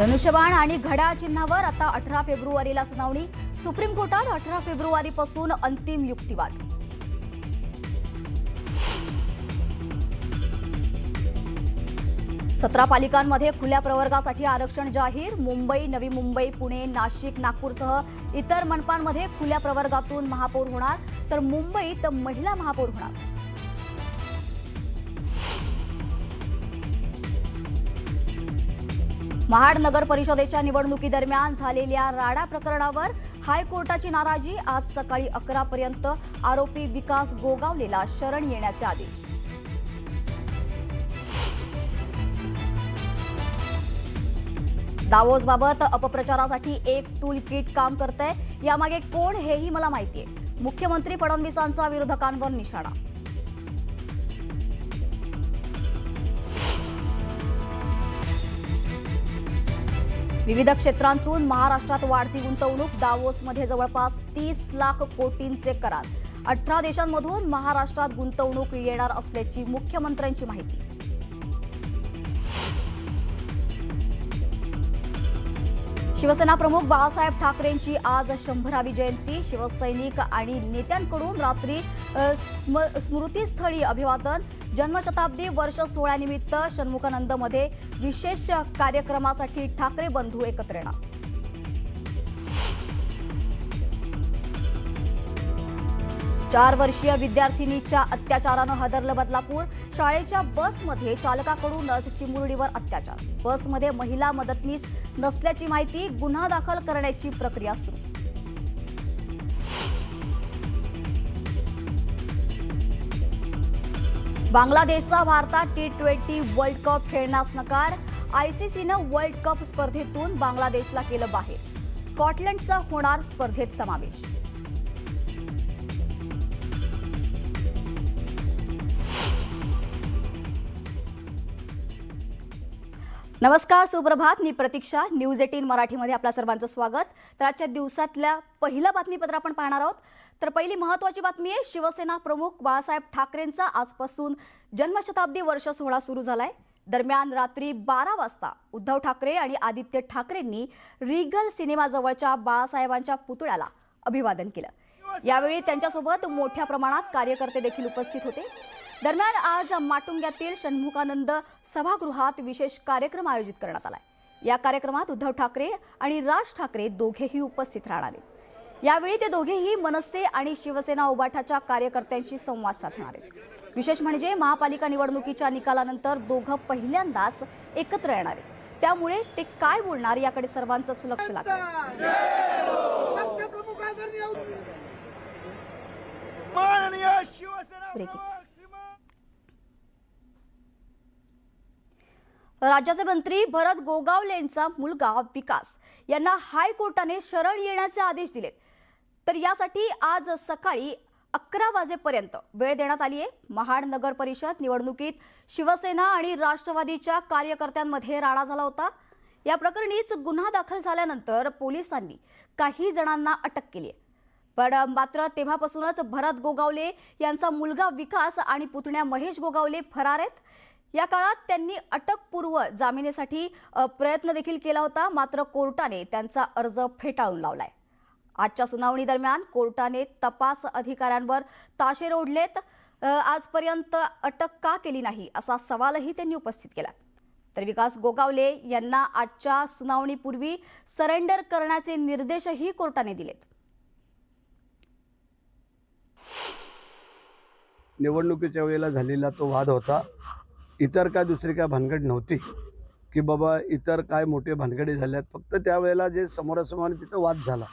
धनुष्यबाण आणि घड्याळ चिन्हावर आता अठरा फेब्रुवारीला सुनावणी. सुप्रीम कोर्टात अठरा फेब्रुवारीपासून अंतिम युक्तिवाद. सतरा पालिकांमध्ये खुल्या प्रवर्गासाठी आरक्षण जाहीर. मुंबई नवी मुंबई पुणे नाशिक नागपूरसह इतर मनपांमध्ये खुल्या प्रवर्गातून महापौर होणार. तर मुंबईत महिला महापौर होणार. महाड नगर परिषदेच्या निवडणुकीदरम्यान झालेल्या राडा प्रकरणावर हायकोर्टाची नाराजी. आज सकाळी अकरा पर्यंत आरोपी विकास गोगावलेला शरण येण्याचे आदेश. दावोसबाबत अपप्रचारासाठी एक टूल किट काम करतंय. यामागे कोण हेही मला माहितीये. मुख्यमंत्री फडणवीसांचा विरोधकांवर निशाणा. विविध क्षेत्रांतून महाराष्ट्रात वाढती गुंतवणूक दावोसमध्ये जवळपास तीस लाख कोटींचे करार. अठरा देशांमधून महाराष्ट्रात गुंतवणूक येणार असल्याची मुख्यमंत्र्यांची माहिती. शिवसेना प्रमुख बाळासाहेब ठाकरेंची आज शंभरावी जयंती. शिवसैनिक आणि नेत्यांकडून रात्री स्म- स्मृतीस्थळी अभिवादन. जन्मशताब्दी वर्ष सोहळ्यानिमित्त षण्मुखानंदमध्ये विशेष कार्यक्रमासाठी ठाकरे बंधू एकत्र येणार. चार वर्षीय विद्यार्थिनीच्या अत्याचारानं हादरलं बदलापूर. शाळेच्या बसमध्ये चालकाकडूनच चिमुरडीवर अत्याचार. बसमध्ये महिला मदतनीस नसल्याची माहिती गुन्हा दाखल करण्याची प्रक्रिया सुरू. बांगलादेशचा भारतात टी ट्वेंटी वर्ल्ड कप खेळण्यास नकार. आयसीसीनं वर्ल्ड कप स्पर्धेतून बांगलादेशला केलं बाहेर. स्कॉटलंडचा होणार स्पर्धेत समावेश. नमस्कार सुप्रभात. मी प्रतीक्षा. न्यूज एटीन मराठीमध्ये आपल्या सर्वांचं स्वागत. तर आजच्या दिवसातल्या पहिलं बातमीपत्र आपण पाहणार आहोत. तर पहिली महत्त्वाची बातमी आहे शिवसेना प्रमुख बाळासाहेब ठाकरेंचा आजपासून जन्मशताब्दी वर्ष सोहळा सुरू झालाय. दरम्यान रात्री बारा वाजता उद्धव ठाकरे आणि आदित्य ठाकरेंनी रिगल सिनेमाजवळच्या बाळासाहेबांच्या पुतळ्याला अभिवादन केलं. यावेळी त्यांच्यासोबत मोठ्या प्रमाणात कार्यकर्ते देखील उपस्थित होते. दरम्यान आज माटुंग्यातील षण्मुखानंद सभागृहात विशेष कार्यक्रम आयोजित करण्यात आलाय. या कार्यक्रमात उद्धव ठाकरे आणि राज ठाकरे दोघेही उपस्थित राहणार आहेत. यावेळी ते दोघेही मनसे आणि शिवसेना उबाठाच्या कार्यकर्त्यांशी संवाद साधणार आहेत. विशेष म्हणजे महापालिका निवडणुकीच्या निकालानंतर दोघं पहिल्यांदाच एकत्र येणार आहेत. त्यामुळे ते काय बोलणार याकडे सर्वांचंच लक्ष लागलं माननीय शिवसेना ब्रेकिंग. प्रमुख श्रीमान राज्याचे मंत्री भरत गोगावलेंचा मुलगा विकास. यांना हायकोर्टाने शरण येण्याचे आदेश दिलेत. तर यासाठी आज सकाळी अकरा वाजेपर्यंत वेळ देण्यात आली आहे महाड नगर परिषद निवडणुकीत शिवसेना आणि राष्ट्रवादीच्या कार्यकर्त्यांमध्ये राडा झाला होता. या प्रकरणीच गुन्हा दाखल झाल्यानंतर पोलिसांनी काही जणांना अटक केली आहे पण मात्र तेव्हापासूनच भरत गोगावले यांचा मुलगा विकास आणि पुतण्या महेश गोगावले फरार आहेत. या काळात त्यांनी अटकपूर्व जामिनीसाठी प्रयत्न देखील केला होता. मात्र कोर्टाने त्यांचा अर्ज फेटाळून लावलाय. आजच्या सुनावणी दरम्यान कोर्टाने तपास अधिकाऱ्यांवर ताशेर ओढलेत आजपर्यंत अटक का केली नाही असा सवालही त्यांनी उपस्थित केला. तर विकास गोगावले यांना आजच्या सुनावणीपूर्वी सरेंडर करण्याचे निर्देशही कोर्टाने दिलेत. निवडणुकीच्या वेळेला झालेला तो वाद होता. इतर काय दुसरी काय भानगड नव्हती. की बाबा इतर काय मोठे भानगडी झाल्यात. फक्त त्यावेळेला जे समोरासमोर तिथं वाद झाला.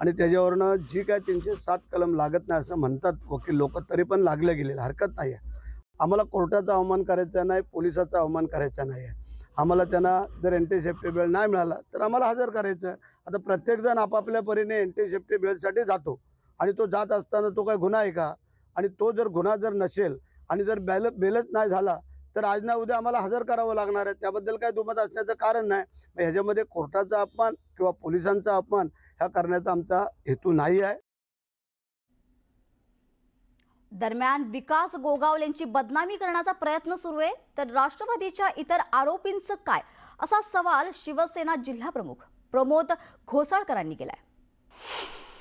आणि त्याच्यावरनं जी काय तीनशे सात कलम लागत नाही असं म्हणतात. वकील लोक तरी पण लागले गेलेले. हरकत नाही आहे. आम्हाला कोर्टाचा अवमान करायचा नाही पोलिसाचा अवमान करायचा नाही आहे. आम्हाला त्यांना जर एंटी बेळ बेल नाही मिळाला तर आम्हाला हजर करायचं आहे. आता प्रत्येकजण आपापल्या परीने एंटी बेळसाठी बेलसाठी जातो. आणि तो जात असताना तो काय गुन्हा आहे का? आणि तो जर गुन्हा जर नसेल आणि जर बॅल बेलच नाही झाला तर आज ना उद्या आम्हाला हजर करावं लागणार आहे. त्याबद्दल काय दुमत असण्याचं कारण नाही. मग ह्याच्यामध्ये कोर्टाचा अपमान किंवा पोलिसांचा अपमान ह्या करण्याचा आमचा हेतू नाही आहे. दरम्यान विकास गोगावलेंची बदनामी करण्याचा प्रयत्न सुरू आहे. तर राष्ट्रवादीच्या इतर आरोपींचं काय? असा सवाल शिवसेना जिल्हा प्रमुख प्रमोद घोसाळकरांनी केलाय.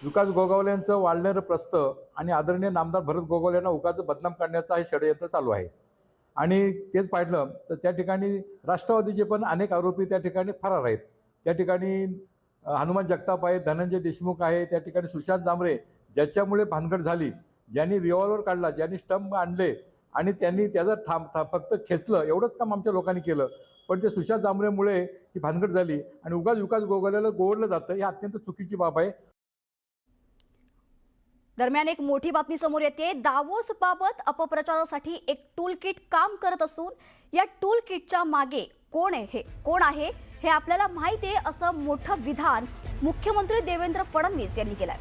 विकास गोगावलेंचं वाढणारं प्रस्त आणि आदरणीय नामदार भरत गोगावले यांना उगाच बदनाम करण्याचं हे षडयंत्र चालू आहे. आणि तेच पाहिलं तर त्या ठिकाणी राष्ट्रवादीचे पण अनेक आरोपी त्या ठिकाणी फरार आहेत. त्या ठिकाणी हनुमान जगताप आहे धनंजय देशमुख आहे त्या ठिकाणी सुशांत जांभरे ज्याच्यामुळे भानगड झाली. ज्यांनी रिव्हॉल्वर काढला ज्यांनी स्टंप आणले आणि त्यांनी त्याचं थांब था फक्त खेचलं एवढंच काम आमच्या लोकांनी केलं. पण ते सुशांत जांभरेमुळे ही भानगड झाली आणि उगाच विकास गोगल्याला गोवडलं जातं ही अत्यंत चुकीची बाब आहे. दरम्यान एक मोठी बातमी समोर येते. दावोस बाबत अपप्रचारासाठी एक टूल किट काम करत असून या टूल किटच्या मागे कोण आहे हे? कोण आहे हे आपल्याला माहिती आहे असं मोठं विधान मुख्यमंत्री देवेंद्र फडणवीस यांनी केलंय.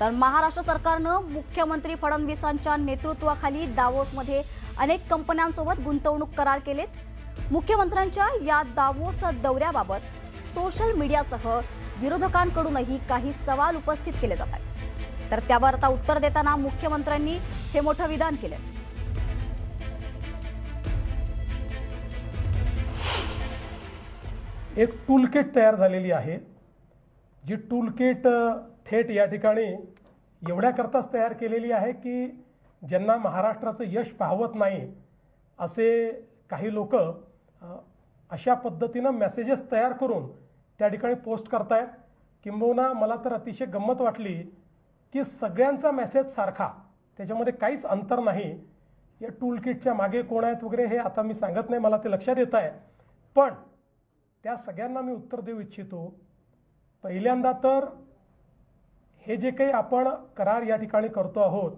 तर महाराष्ट्र सरकारनं मुख्यमंत्री फडणवीसांच्या नेतृत्वाखाली दावोसमध्ये अनेक कंपन्यांसोबत गुंतवणूक करार केलेत. मुख्यमंत्र्यांच्या या दावोस दौऱ्याबाबत सोशल मीडियासह विरोधकांकडूनही काही सवाल उपस्थित केले जात आहेत. तर त्यावर आता उत्तर देताना मुख्यमंत्र्यांनी हे मोठं विधान केलं. एक टूलकिट तयार झालेली आहे. जी टूलकिट थेट या ठिकाणी एवढ्याकरताच तयार केलेली आहे की ज्यांना महाराष्ट्राचं यश पाहवत नाही असे काही लोक अशा पद्धतीनं मेसेजेस तयार करून त्या ठिकाणी पोस्ट करतायत. किंबहुना मला तर अतिशय गंमत वाटली की सगळ्यांचा मेसेज सारखा. त्याच्यामध्ये काहीच अंतर नाही. या टूल किटच्या मागे कोण आहेत वगैरे हे आता मी सांगत नाही. मला ते लक्षात येत आहे. पण त्या सगळ्यांना मी उत्तर देऊ इच्छितो. पहिल्यांदा तर हे जे काही आपण करार या ठिकाणी करतो आहोत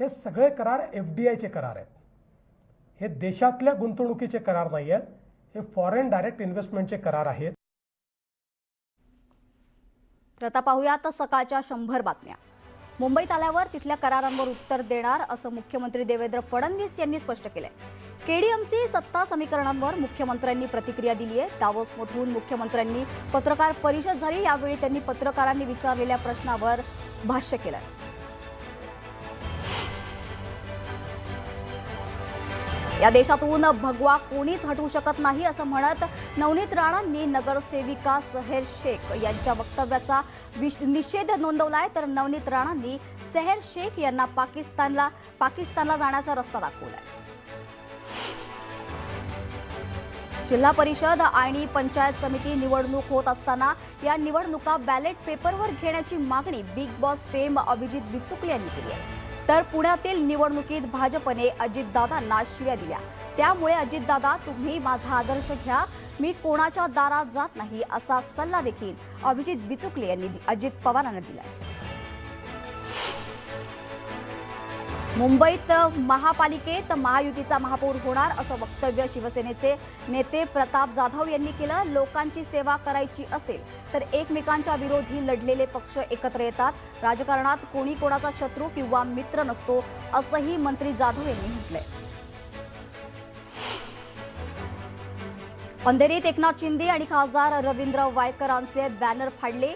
हे सगळे करार एफ डी आयचे करार आहेत. हे देशातल्या गुंतवणुकीचे करार नाही आहेत हे फॉरेन डायरेक्ट इन्व्हेस्टमेंटचे करार आहेत. तर आता पाहूयात सकाळच्या शंभर बातम्या. मुंबईत आल्यावर तिथल्या करारांवर उत्तर देणार असं मुख्यमंत्री देवेंद्र फडणवीस यांनी स्पष्ट केलंय. केडीएमसी सत्ता समीकरणांवर मुख्यमंत्र्यांनी प्रतिक्रिया दिली आहे. दावोसमधून मुख्यमंत्र्यांनी पत्रकार परिषद झाली. यावेळी त्यांनी पत्रकारांनी विचारलेल्या प्रश्नावर भाष्य केलंय. या देशातून भगवा कोणीच हटवू शकत नाही असं म्हणत नवनीत राणांनी नगरसेविका सहेर शेख यांच्या वक्तव्याचा विश- निषेध नोंदवलाय. तर नवनीत राणांनी सहेर शेख यांना पाकिस्तानला पाकिस्तानला जाण्याचा रस्ता दाखवलाय. जिल्हा परिषद आणि पंचायत समिती निवडणूक होत असताना या निवडणुका बॅलेट पेपरवर घेण्याची मागणी Bigg Boss fame Abhijit Bichukale यांनी केली आहे. तर पुण्यातील निवडणुकीत भाजपने अजितदादांना शिव्या दिल्या. त्यामुळे अजितदादा तुम्ही माझा आदर्श घ्या. मी कोणाच्या दारात जात नाही असा सल्ला देखील अभिजित बिचुकले यांनी दि- अजित पवारांना दिला मुंबईत महापालिकेत महायुतीचा महापौर होणार असं वक्तव्य शिवसेनेचे नेते प्रताप जाधव यांनी केलं. लोकांची सेवा करायची असेल तर एकमेकांच्या विरोधी लढलेले पक्ष एकत्र येतात. राजकारणात कोणी कोणाचा शत्रू किंवा मित्र नसतो असंही मंत्री जाधव यांनी म्हटलंय. अंधेरीत एकनाथ शिंदे आणि खासदार रवींद्र वायकरांचे बॅनर फाडले.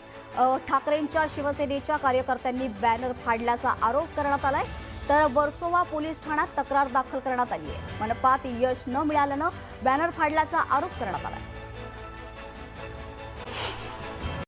ठाकरेंच्या शिवसेनेच्या कार्यकर्त्यांनी बॅनर फाडल्याचा आरोप करण्यात आलाय. तर वर्सोवा पोलीस ठाण्यात तक्रार दाखल करण्यात आली आहे. मनपात यश न मिळाल्यानं बॅनर फाडल्याचा आरोप करण्यात आलाय.